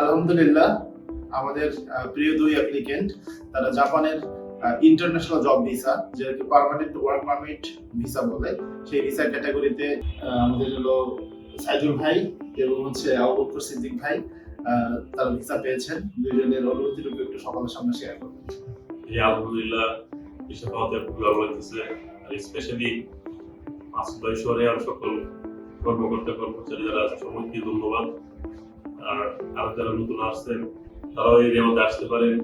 আলহামদুলিল্লাহ, আমাদের প্রিয় দুই অ্যাপ্লিকেন্ট তারা জাপানের ইন্টারন্যাশনাল জব ভিসা যেটাকে পার্মানেন্ট ওয়ার্ক পারমিট ভিসা বলে, সেই ভিসা ক্যাটাগরিতে আমাদের হলো সাইদুল ভাই এবং হচ্ছে আবুবকর সিদ্দিক ভাই তারা ভিসা পেয়েছেন। দুইজনের অনুভূতিটুকু একটু সকলের সামনে শেয়ার করবেন। এই আলহামদুলিল্লাহ। এসব পাওয়াতে খুব ভালো লাগতেছে। আর স্পেশালি মাসুদ ভাই শহরে আর সকল কর্মকর্তা কর্মচারী যারা সবাইকে ধন্যবাদ। আর আর যারা নতুন আসছেন তারাও এই আসতে পারেন।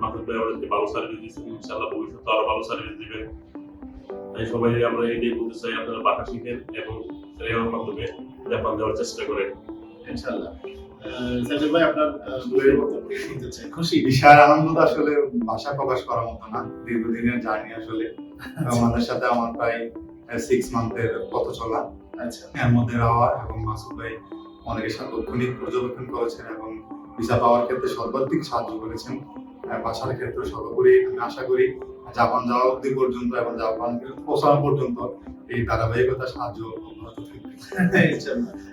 মাসুদ ভাই আমাদেরকে ভালো সার্ভিস ইনশাল্লাহ ভবিষ্যতে আরও ভালো সার্ভিস দিবেন তাই সবাই আমরা এটাই বলতে চাই আপনারা বাঁকা শিখেন এবং রেওয়ার মাধ্যমে জাপান যাওয়ার চেষ্টা করেন। ভাই আপনার খুশি বিশাল আনন্দ আসলে ভাষা প্রকাশ করার মতো না। দীর্ঘদিনের জার্নি আসলে। আমাদের সাথে আমার প্রায় সিক্স মান্থের পথ চলা। আচ্ছা। এর মধ্যে রাওয়া এবং মাসুদ ভাই অনেকের সার্বক্ষণিক পর্যবেক্ষণ করেছেন এবং ভিসা পাওয়ার ক্ষেত্রে সর্বাধিক সাহায্য করেছেন। ভাষার ক্ষেত্রে সর্বোপরি আমি আশা করি জাপান যাওয়া অবধি পর্যন্ত এবং জাপান পৌঁছানো পর্যন্ত এই ধারাবাহিকতা সাহায্য অব্যাহত থাকবে।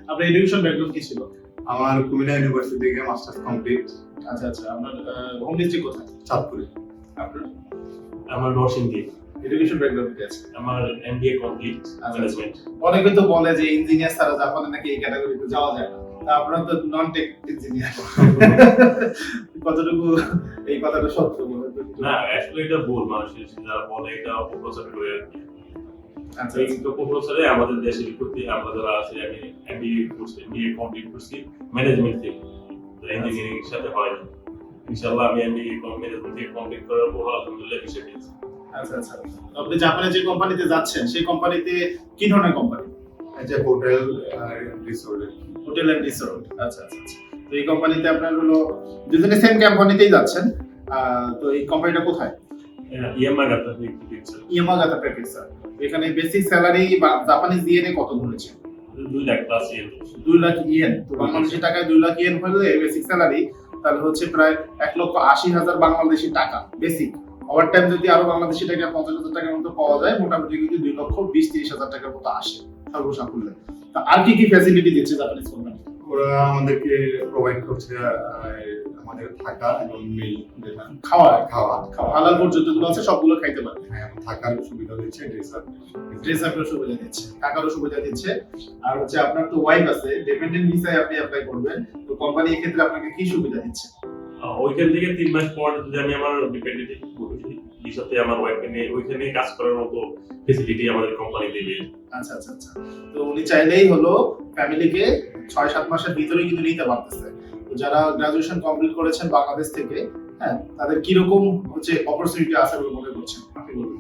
আপনার এডুকেশন ব্যাকগ্রাউন্ড কি ছিল? আমার কুমিল্লা ইউনিভার্সিটি থেকে মাস্টার্স কমপ্লিট আচ্ছা আচ্ছা। আপনার হোম ডিস্ট্রিক্ট কোথায়? চাঁদপুরে। আপনার? আমার নরসিংদী। এডুকেশন ব্যাকগ্রাউন্ড আছে। আমার এমবিএ কমপ্লিট আচ্ছা। ম্যানেজমেন্ট অনেকে তো বলে যে ইঞ্জিনিয়ার ছাড়া জাপানে নাকি এই ক্যাটাগরিতে যাওয়া যায় না। তা আপনারা তো নন টেক ইঞ্জিনিয়ার কতটুকু এই কথাটা সত্য না এটা ভুল মানুষের যারা বলে এটা অপপ্রচার করে আচ্ছা এই অপপ্রচারে আমাদের দেশের প্রতি আমরা যারা আছি আমি এমবিএ করছি এমবিএ কমপ্লিট করছি ম্যানেজমেন্ট থেকে ইঞ্জিনিয়ারিং এর সাথে হয় না। ইনশাআল্লাহ আমি এমবিএ ম্যানেজমেন্ট থেকে কমপ্লিট করার পর আলহামদুলিল্লাহ বিষয় পেয়েছি আচ্ছা আচ্ছা। তো আপনি জাপানে যে কোম্পানিতে যাচ্ছেন সেই কোম্পানিতে কি ধরনের কোম্পানি যে hotel resort hotel and resort আচ্ছা আচ্ছা আচ্ছা। তো এই কোম্পানিতে আপনার হলো দুজনে সেম কোম্পানিতেই যাচ্ছেন। তো এই কোম্পানিটা কোথায়? দিচ্ছে ইয়ামাগাতা প্যাকেটসা এখানে বেসিক স্যালারি বা জাপানিজ ইয়েনে কত ধরেছে? দুই লাখ প্লাস ইয়েন দুই লাখ ইয়েন তো বাংলাদেশি টাকায় দুই লাখ ইয়েন হলে বেসিক স্যালারি তাহলে হচ্ছে প্রায় এক লক্ষ আশি হাজার বাংলাদেশি টাকা বেসিক ওভার টাইম যদি আরও বাংলাদেশি টাকা পঞ্চাশ হাজার টাকার মতো পাওয়া যায় মোটামুটি কিন্তু দুই লক্ষ বিশ তিরিশ হাজার টাকার মতো আসে সর্বসাকুল্যে। তা আর কি কি ফ্যাসিলিটি দিচ্ছে জাপানিজ কোম্পানি ওরা আমাদেরকে প্রোভাইড করছে আমাদের থাকা এবং মিল খাওয়া। খাওয়া। খাওয়া। হালাল আছে সবগুলো খাইতে পারে হ্যাঁ, থাকার সুবিধা দিচ্ছে ড্রেস ড্রেস আপের সুবিধা দিচ্ছে টাকারও সুবিধা দিচ্ছে। আর হচ্ছে আপনার তো ওয়াইফ আছে ডিপেন্ডেন্ট ভিসায় আপনি অ্যাপ্লাই করবেন। তো কোম্পানি এক্ষেত্রে আপনাকে কি সুবিধা দিচ্ছে? ওইখান থেকে তিন মাস পর যদি আমি আমার ডিপেন্ডেন্ট ভিসাতে আমার ওয়াইফকে নিয়ে ওইখানে কাজ করার মতো ফেসিলিটি আমাদের কোম্পানি দেবে। আচ্ছা আচ্ছা আচ্ছা। তো উনি চাইলেই হলো ফ্যামিলিকে ছয় সাত মাসের ভিতরে কিন্তু নিতে পারতেছে। যারা গ্রাজুয়েশন কমপ্লিট করেছেন বাংলাদেশ থেকে হ্যাঁ তাদের কীরকম হচ্ছে অপরচুনিটি আছে বলে মনে করছেন? আপনি বলবেন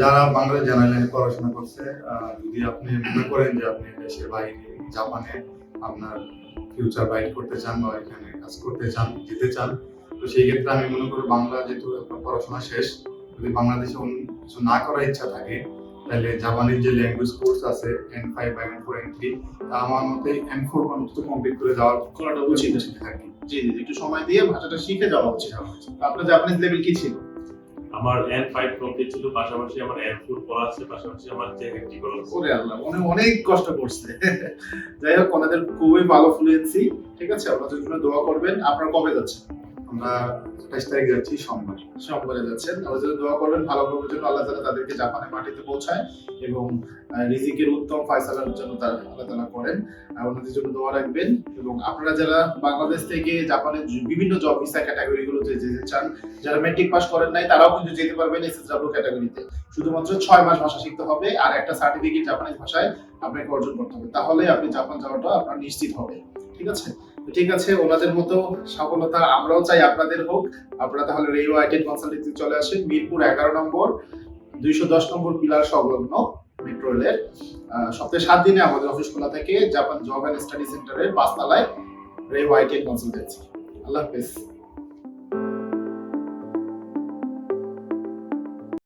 যারা বাংলাদেশ জেনারেল পড়াশোনা করছে যদি আপনি মনে করেন যে আপনি দেশের বাইরে জাপানে আপনার ফিউচার বাইট করতে চান বা এখানে কাজ করতে চান যেতে চান তো সেই ক্ষেত্রে আমি মনে করি বাংলা যেহেতু আপনার পড়াশোনা শেষ যদি বাংলাদেশে অন্য কিছু না করার ইচ্ছা থাকে তাহলে জাপানের যে ল্যাঙ্গুয়েজ কোর্স আছে এন ফাইভ বা এন ফোর এন থ্রি তা আমার মতে এন ফোর অন্তত কমপ্লিট করে যাওয়ার করাটা উচিত। আর কি জি জি একটু সময় দিয়ে ভাষাটা শিখে যাওয়া উচিত। আপনার জাপানিজ লেভেল কি ছিল? আমার এন ফাইভ কমপ্লিট ছিল, পাশাপাশি আমার এন ফোর পড়া আছে, পাশাপাশি আমার যে একটি করা ওরে আল্লাহ, অনেক অনেক কষ্ট করছে। যাই হোক, ওনাদের খুবই ভালো ফ্লুয়েন্সি ঠিক আছে? ওনাদের জন্য দোয়া করবেন, আপনারা কবে যাচ্ছেন? আমরা আঠাইশ তারিখ যাচ্ছি সোমবার। সম্পরে যাচ্ছেন। দোয়া করবেন, ভালো আল্লাহ তালা তাদেরকে জাপানের মাটিতে পৌঁছায় এবং রিজিকের উত্তম ফয়সালার জন্য তার আল্লাহ তালা করেন। ওনাদের জন্য দোয়া রাখবেন এবং আপনারা যারা বাংলাদেশ থেকে জাপানের বিভিন্ন জব ভিসা যেতে চান, যারা মেট্রিক পাস করেন নাই, তারাও কিন্তু যেতে পারবেন এসএসডব্লিউ ক্যাটাগরিতে শুধুমাত্র ছয় মাস ভাষা শিখতে হবে আর একটা সার্টিফিকেট জাপানিজ ভাষায় আপনাকে অর্জন করতে হবে। তাহলে আপনি জাপান যাওয়াটা আপনার নিশ্চিত হবে। ঠিক আছে? ঠিক আছে, ওনাদের মতো সফলতা আমরাও চাই আপনাদের হোক। আপনারা তাহলে রেডিও আইটেন কনসালটেন্সি চলে আসেন, মিরপুর এগারো নম্বর, দুইশো দশ নম্বর পিলার সংলগ্ন মেট্রো রেলের সপ্তাহে সাত দিনে আমাদের অফিস খোলা থেকে, জাপান জব অ্যান্ড স্টাডি সেন্টারের পাঁচতলায় রেডিও আইটেন কনসালটেন্সি। আল্লাহ হাফেজ।